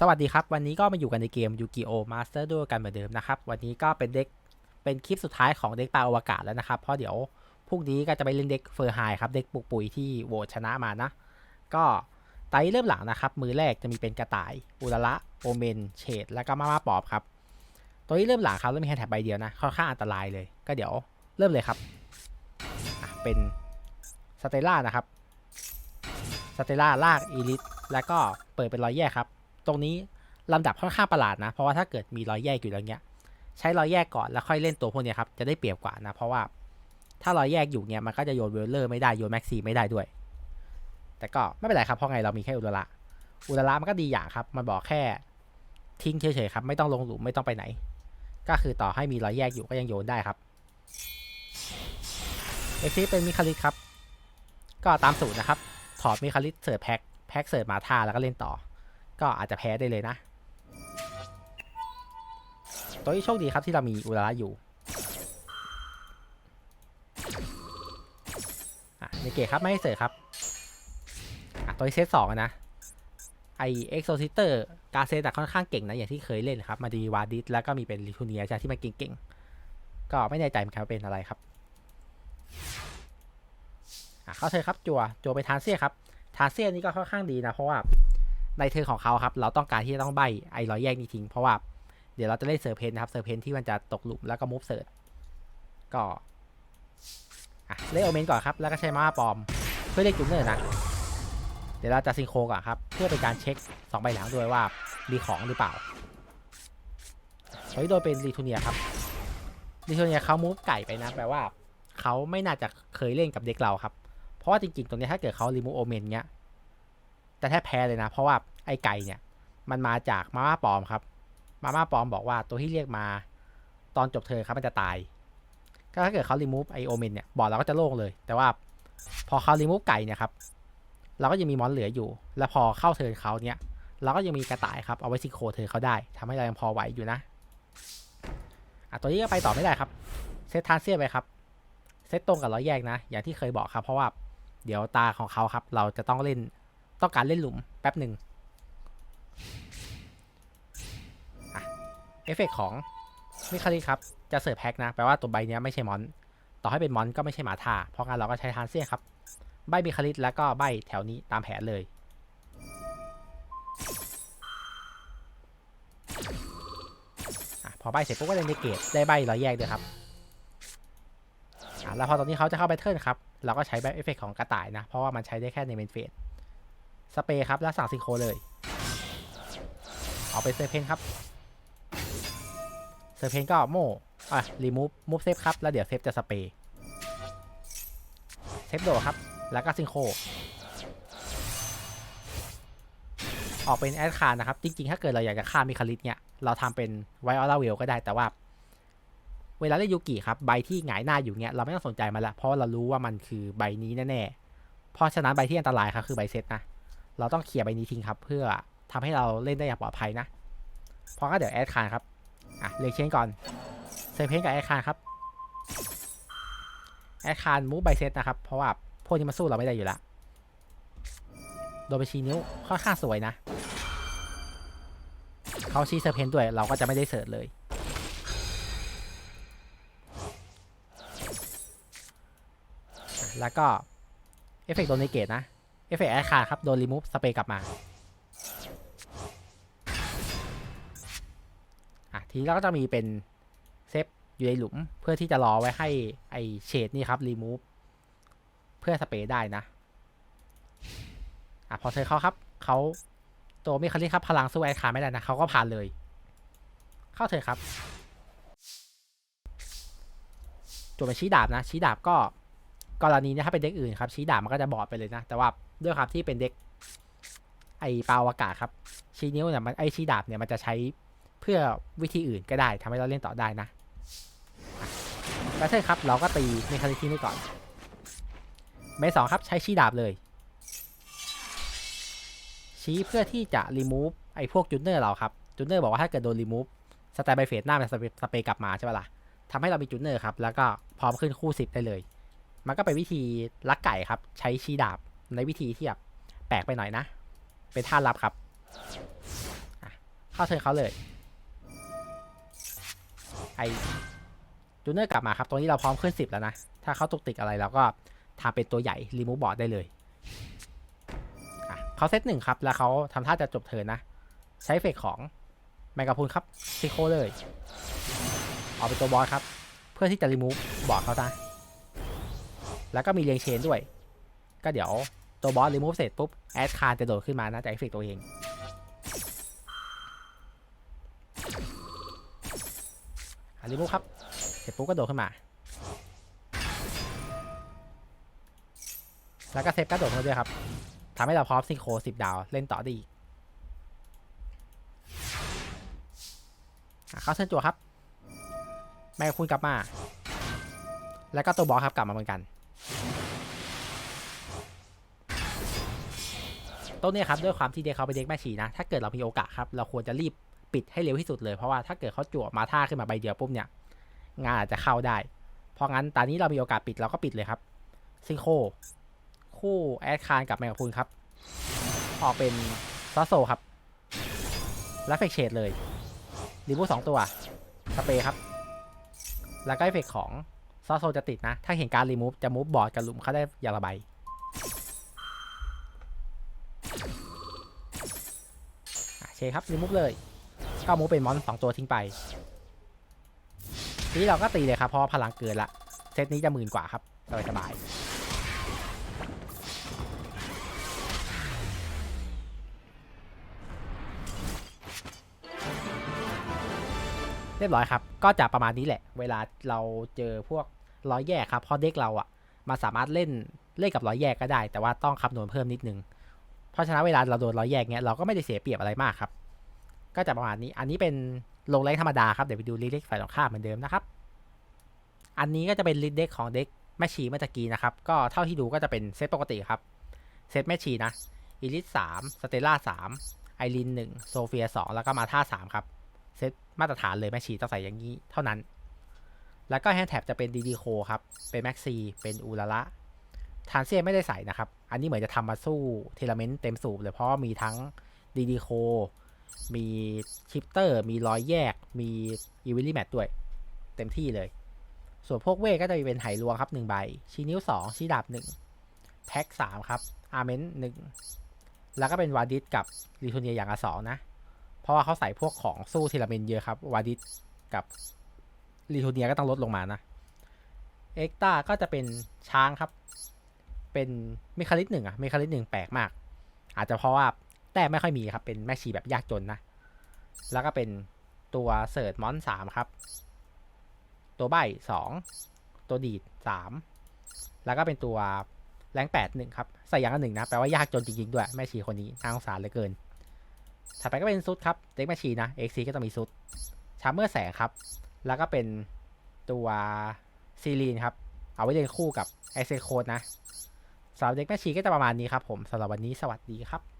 สวัสดีครับ วันนี้ก็มาอยู่กันในเกมยูกิโอมาสเตอร์ด้วยกันเหมือนเดิมนะครับ วันนี้ก็เป็นเด็กเป็นคลิปสุดท้ายของเด็กปลาอวกาศแล้วนะครับ เพราะเดี๋ยวพรุ่งนี้ก็จะไปเล่นเด็กเฟอร์ไฮครับ เด็กปุกปุ๋ยที่โหวตชนะมานะ ก็ไตเริ่มหลังนะครับ มือแรกจะมีเป็นกระต่ายอุระละโอเมนเฉดแล้วก็มาม่าปอบครับ ตัวนี้เริ่มหลังครับเริ่มมีแฮนแท็บใบเดียวนะค่อนข้างอันตรายเลย ก็เดี๋ยวเริ่มเลยครับเป็นสเตล่านะครับสเตล่าลากอีลิทแล้วก็เปิดเป็นรอยแยกครับ ตรงนี้ลำดับค่อนข้างประหลาดนะ เพราะว่าถ้าเกิดมีรอยแยกอยู่แล้วเนี้ย ใช้รอยแยกก่อนแล้วค่อยเล่นตัวพวกเนี้ยครับจะได้เปรียบกว่านะ เพราะว่าถ้ารอยแยกอยู่เนี้ยมันก็จะโยนเวลเลอร์ไม่ได้โยนแม็กซีไม่ได้ด้วย แต่ก็ไม่เป็นไรครับเพราะไงเรามีแค่อุลระอุลระมันก็ดีอย่างครับ มันบอกแค่ทิ้งเฉยๆครับไม่ต้องลงหลุมไม่ต้องไปไหน ก็คือต่อให้มีรอยแยกอยู่ก็ยังโยนได้ครับเอ็กซ์เป็นมิคาลิสครับ ก็ตามสูตรนะครับ ถอดมิคาลิสเสิร์ฟแพ็คแพ็คเสิร์ฟมาท่าแล้วก็เล่นต่อ ก็อาจจะแพ้ได้เลยนะ ตัวที่โชคดีครับที่เรามีอุระอยู่อะในเกตครับไม่ให้เสิร์ครับตัวที่เซตสองนะ ไอเอ็กโซซิเตอร์กาเซตอะค่อนข้างเก่งนะ อย่างที่เคยเล่นครับ มาดีวาดิสแล้วก็มีเป็นลิทูเนียใช่ที่มันเก่งๆ ก็ไม่แน่ใจเหมือนกันว่าเป็นอะไรครับเข้าเธอครับจัวจัวไปทานเซียครับทานเซียนี่ก็ค่อนข้างดีนะ เพราะว่า ในเทิร์ของเขาครับ เราต้องการที่จะต้องใบไอ้ร้อยแยกนี้ทิ้ง เพราะว่าเดี๋ยวเราจะเล่นเซอร์เพนนะครับเซอร์เพนที่มันจะตกหลุมแล้วก็มูฟเซิร์ชก็เล่นโอเมนก่อนครับ แล้วก็ใช้มาปลอม เพื่อเรียกจูเนอร์นะ เดี๋ยวเราจะซิงโครก่อนครับ เพื่อเป็นการเช็คสองใบหลังด้วยว่ามีของหรือเปล่าเฮ้ยโดยเป็นรีทูเนียครับรีทูเนียเขามูฟไก่ไปนะแปลว่าเขาไม่น่าจะเคยเล่นกับเด็กเราครับ เพราะว่าจริงๆตรงนี้ถ้าเกิดเขารีมูโอเมนเนี้ย แต่แทบแพ้เลยนะ เพราะว่าไอ้ไก่เนี่ยมันมาจากมาม่าปลอมครับ มาม่าปลอมบอกว่าตัวที่เรียกมาตอนจบเธอครับมันจะตาย ก็ถ้าเกิดเขารีมูฟไอโอเมนเนี่ยบอร์ดเราก็จะโล่งเลย แต่ว่าพอเขารีมูฟไก่เนี่ยครับเราก็ยังมีมอนเหลืออยู่ แล้วพอเข้าเทิร์นเขาเนี่ยเราก็ยังมีกระต่ายครับเอาไว้ซิโคเทิร์นเขาได้ทำให้เรายังพอไหวอยู่นะอะตัวนี้ก็ไปต่อไม่ได้ครับเซตทานเซียไปครับเซตตรงกับร้อยแยกนะ อย่างที่เคยบอกครับ เพราะว่าเดี๋ยวตาของเขาครับ เราจะต้องเล่น ต้องการเล่นหลุมแป๊บหนึ่งอะเอฟเฟกของมิคาริครับ จะเสิร์ฟแพ็กนะ แปลว่าตัวใบเนี้ยไม่ใช่มอน ต่อให้เป็นมอนก็ไม่ใช่หมาท่า เพราะงั้นเราก็ใช้ทานเซียครับ ใบมิคาริแล้วก็ใบแถวนี้ตามแผนเลยอะพอใบเสร็จปุ๊บก็เล่นในเกตได้ใบร้อยแยกด้วยครับอะแล้วพอตอนนี้เขาจะเข้าแบทเทิลครับ เราก็ใช้แบบเอฟเฟกของกระต่ายนะ เพราะว่ามันใช้ได้แค่ในเมนเฟส สเปรย์ครับแล้วสั่งซิงโคเลย เอาไปเซอร์เพนครับเซอร์เพนก็โม่อะรีมูฟมูฟเซฟครับ แล้วเดี๋ยวเซฟจะสเปรย์เซฟโดครับ แล้วก็ซิงโคออกเป็นแอดคาร์นะครับ จริง ๆ ถ้าเกิดเราอยากจะฆ่ามิคาริสเนี่ย เราทำเป็นไวออลาเวลก็ได้แต่ว่า เวลาเล่นยูกิครับ ใบที่หงายหน้าอยู่เนี่ยเราไม่ต้องสนใจมันละเพราะเรารู้ว่ามันคือใบนี้แน่ๆเพราะฉะนั้นใบที่อันตรายครับคือใบเซตนะ เราต้องเคลียร์ใบนี้ทิ้งครับ เพื่อทำให้เราเล่นได้อย่างปลอดภัยนะ เพราะก็เดี๋ยวแอดคาร์ครับ อะเลกเชนก่อนเซฟเพนกับแอดคาร์ครับ แอดคาร์มูฟใบเซตนะครับ เพราะว่าพวกนี้มันสู้เราไม่ได้อยู่แล้วโดนไปชี้นิ้วค่อนข้างสวยนะ เขาชี้เซอร์เพนด้วยเราก็จะไม่ได้เสิร์ชเลย แล้วก็ เอฟเฟกต์โดนในเกตนะ เอฟเฟกต์แอคาครับโดนรีมูฟสเปรย์กลับมาอะทีนี้เราก็จะมีเป็นเซฟอยู่ในหลุมเพื่อที่จะรอไว้ให้ไอเฉดนี่ครับรีมูฟเพื่อสเปรย์ได้นะอะพอเธอเขาครับเขาตัวมิคาริครับพลังสู้แอคาไม่ได้นะเขาก็ผ่านเลย เข้าเธอครับจวมาชี้ดาบนะชี้ดาบก็กรณีนี้ถ้าเป็นเด็กอื่นครับชี้ดาบมันก็จะบอดไปเลยนะ แต่ว่า ด้วยครับที่เป็นเด็กไอเปล่าอากาศครับชี้นิ้วเนี่ยมันไอชี้ดาบเนี่ยมันจะใช้เพื่อวิธีอื่นก็ได้ทำให้เราเล่นต่อได้นะแบทเทิลครับเราก็ตีเมคานิทีนี้ก่อนเมสองครับใช้ชี้ดาบเลย ชี้เพื่อที่จะรีมูฟไอพวกจูเนอร์เราครับจูเนอร์บอกว่าถ้าเกิดโดนรีมูฟสไตล์ไบเฟสหน้ามันสเปรย์กลับมาใช่ปะล่ะทำให้เรามีจูเนอร์ครับแล้วก็พร้อมขึ้นคู่สิบได้เลย มันก็เป็นวิธีลักไก่ครับใช้ชี้ดาบ ในวิธีที่แบบแปลกไปหน่อยนะ เป็นท่ารับครับเข้าเทินเขาเลยไอจูเนอร์กลับมาครับตรงนี้เราพร้อมขึ้นสิบแล้วนะ ถ้าเขาตุกติกอะไรเราก็ทำเป็นตัวใหญ่รีมูฟบอร์ดได้เลยเขาเซตหนึ่งครับ แล้วเขาทำท่าจะจบเทินนะ ใช้เฟกของแมกกาพูนครับซิโคเลยเอาเป็นตัวบอสครับ เพื่อที่จะรีมูฟบอร์ดเขาซะแล้วก็มีเรียงเชนด้วย ก็เดี๋ยว ตัวบอสรีมูฟเสร็จปุ๊บแอดคาร์จะโดดขึ้นมานะจากเอฟเฟกตัวเองรีมูฟครับ เสร็จปุ๊บก็โดดขึ้นมา แล้วก็เซฟกระโดดเข้ามาด้วยครับทำให้เราพร้อมซิงโครสิบดาว เล่นต่อได้อีกเข้าเส้นจั่วครับ แม่คุณกลับมา แล้วก็ตัวบอสครับกลับมาเหมือนกัน ต้นนี้ครับด้วยความที่เด็กเขาไปนเด็กแม่ชีนะ ถ้าเกิดเรามีโอกาสครับเราควรจะรีบปิดให้เร็วที่สุดเลยเพราะว่าถ้าเกิดเขาจั่วมาท่าขึ้นมาใบเดียวปุ๊บเนี่ยงานอาจจะเข้าได้ เพราะงั้นตอนนี้เรามีโอกาสปิดเราก็ปิดเลยครับซิงโคคู่แอดคานกับแมงกะพรุนครับ ออกเป็นซอสโซครับและเฟกเชดเลยรีมูฟสองตัวสเปร์ครับ แล้วก็เอฟเฟกของซอสโซจะติดนะ ถ้าเห็นการรีมูฟจะมูฟบอร์ดกับหลุมเขาได้ยาละใบ เคครับรีมูฟเลยก็มูฟเป็นมอนสองตัวทิ้งไปทีนี้เราก็ตีเลยครับเพราะพลังเกินละเซตนี้จะหมื่นกว่าครับสบายสบายเรียบร้อยครับ ก็จะประมาณนี้แหละ เวลาเราเจอพวกร้อยแยกครับ เพราะเด็กเราอะมาสามารถเล่นเล่นกับร้อยแยกก็ได้ แต่ว่าต้องคำนวณเพิ่มนิดนึง ราะฉะนั้นเวลาเราโดนร้อยแยกเนี้ยเราก็ไม่ได้เสียเปรียบอะไรมากครับ ก็จะประมาณนี้ อันนี้เป็นลงแรงธรรมดาครับ เดี๋ยวไปดูลิเล็กฝ่ายตรงข้ามเหมือนเดิมนะครับ อันนี้ก็จะเป็นลิเด็กของเด็กแมชชีเมื่อตะกี้นะครับ ก็เท่าที่ดูก็จะเป็นเซตปกติครับ เซตแมชชีนะอีลิทสามสเตล่าสามไอรินหนึ่งโซเฟียสองแล้วก็มาท่าสามครับ เซตมาตรฐานเลยแมชชีต้องใส่อย่างนี้เท่านั้น แล้วก็แฮนด์แท็บจะเป็นดีดีโคครับ เป็นแม็กซี เป็นอูลาละ ทานเซียไม่ได้ใส่นะครับ อันนี้เหมือนจะทำมาสู้เทเลเมนต์เต็มสูบเลยเพราะว่ามีทั้งดีดีโค มีชิปเตอร์ มีรอยแยก มีอีวิลลี่แมทด้วย เต็มที่เลย ส่วนพวกเวก็จะมีเป็นไหลวงครับหนึ่งใบ ชี้นิ้วสองชี้ดาบหนึ่งแพ็กสามครับ อาร์เมนหนึ่งแล้วก็เป็นวาดิสกับลีทูเนียอย่างละสองนะ เพราะว่าเขาใส่พวกของสู้เทเลเมนเยอะครับ วาดิสกับลีทูเนียก็ต้องลดลงมานะ เอ็กตาก็จะเป็นช้างครับ เป็นเมคาลิสหนึ่งอะเมคาลิสหนึ่งแปลกมาก อาจจะเพราะว่าแต้ไม่ค่อยมีครับ เป็นแม่ชีแบบยากจนนะ แล้วก็เป็นตัวเสิร์ชมอนสามครับ ตัวใบสองตัวดีดสามแล้วก็เป็นตัวแรงแปดหนึ่งครับ ใส่อย่างละหนึ่งนะ แปลว่ายากจนจริงๆด้วยแม่ชีคนนี้น่าสงสารเหลือเกิน ถัดไปก็เป็นซุดครับ เด็กแม่ชีนะเอ็กซีก็ต้องมีซุดชาร์เมอร์แสงครับ แล้วก็เป็นตัวซีรีนครับ เอาไว้เล่นคู่กับไอเซโคดนะ สำหรับเด็กแม่ชีก็จะประมาณนี้ครับผมสำหรับวันนี้สวัสดีครับ